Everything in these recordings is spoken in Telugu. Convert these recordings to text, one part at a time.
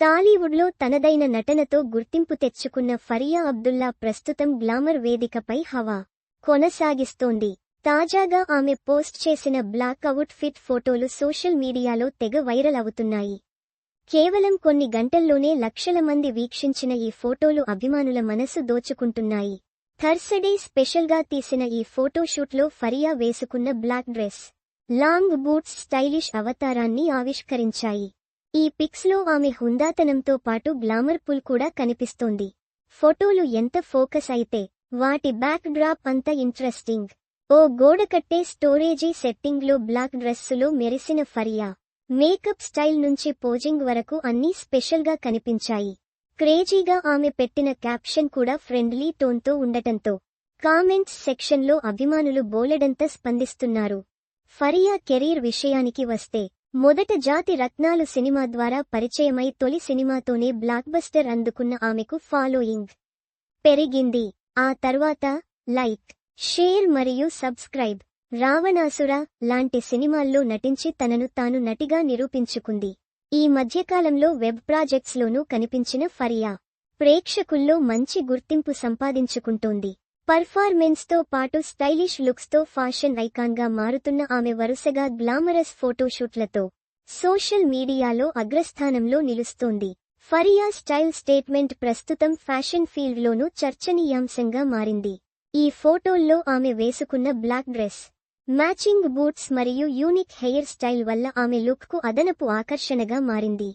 టాలీవుడ్లో తనదైన నటనతో గుర్తింపు తెచ్చుకున్న ఫరియా అబ్దుల్లా ప్రస్తుతం గ్లామర్ వేదికపై హవా కొనసాగిస్తోంది. తాజాగా ఆమె పోస్ట్ చేసిన బ్లాక్ అవుట్ ఫిట్ ఫోటోలు సోషల్ మీడియాలో తెగ వైరల్ అవుతున్నాయి. కేవలం కొన్ని గంటల్లోనే లక్షల మంది వీక్షించిన ఈ ఫోటోలు అభిమానుల మనసు దోచుకుంటున్నాయి. థర్సడే స్పెషల్గా తీసిన ఈ ఫోటోషూట్లో ఫరియా వేసుకున్న black dress long boots stylish అవతారాన్ని ఆవిష్కరించాయి. ఈ పిక్స్లో ఆమె హుందాతనంతో పాటు గ్లామర్ పుల్ కూడా కనిపిస్తోంది. ఫోటోలు ఎంత ఫోకస్ అయితే వాటి బ్యాక్ డ్రాప్ అంత ఇంట్రెస్టింగ్ ఓ గోడ కట్టే స్టోరేజీ సెట్టింగ్లో బ్లాక్ డ్రెస్సులో మెరిసిన ఫరియా. మేకప్ స్టైల్ నుంచి పోజింగ్ వరకు అన్నీ స్పెషల్గా కనిపించాయి. క్రేజీగా ఆమె పెట్టిన క్యాప్షన్ కూడా ఫ్రెండ్లీ టోన్తో ఉండటంతో కామెంట్స్ సెక్షన్లో అభిమానులు బోలెడంత స్పందిస్తున్నారు. ఫరియా కెరీర్ విషయానికి వస్తే మొదట జాతి రత్నాలు సినిమా ద్వారా పరిచయమై తొలి సినిమాతోనే బ్లాక్బస్టర్ అందుకున్న ఆమెకు ఫాలోయింగ్ పెరిగింది. ఆ తర్వాత లైక్ షేర్ మరియు సబ్స్క్రైబ్. రావణాసుర లాంటి సినిమాల్లో నటించి తనను తాను నటిగా నిరూపించుకుంది. ఈ మధ్యకాలంలో వెబ్ ప్రాజెక్ట్స్లోనూ కనిపించిన ఫరియా ప్రేక్షకుల్లో మంచి గుర్తింపు సంపాదించుకుంటోంది. పర్ఫార్మెన్స్తో పాటు స్టైలిష్ లుక్స్తో ఫ్యాషన్ ఐకాన్గా మారుతున్న ఆమె వరుసగా గ్లామరస్ ఫోటోషూట్లతో సోషల్ మీడియాలో అగ్రస్థానంలో నిలుస్తోంది. ఫరియా స్టైల్ స్టేట్మెంట్ ప్రస్తుతం ఫ్యాషన్ ఫీల్డ్లోనూ చర్చనీయాంశంగా మారింది. ఈ ఫోటోల్లో ఆమె వేసుకున్న బ్లాక్ డ్రెస్ మ్యాచింగ్ బూట్స్ మరియు యూనిక్ హెయిర్ స్టైల్ వల్ల ఆమె లుక్కు అదనపు ఆకర్షణగా మారింది.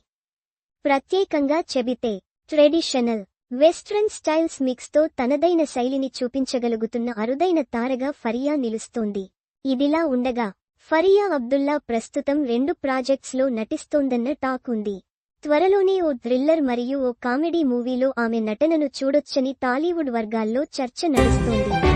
ప్రత్యేకంగా చెబితే ట్రెడిషనల్ వెస్ట్రన్ స్టైల్స్ మిక్స్తో తనదైన శైలిని చూపించగలుగుతున్న అరుదైన తారగా ఫరియా నిలుస్తోంది. ఇదిలా ఉండగా ఫరియా అబ్దుల్లా ప్రస్తుతం రెండు ప్రాజెక్ట్స్లో నటిస్తోందన్న టాక్ ఉంది. త్వరలోనే ఓ థ్రిల్లర్ మరియు ఓ కామెడీ మూవీలో ఆమె నటనను చూడొచ్చని టాలీవుడ్ వర్గాల్లో చర్చ నడుస్తోంది.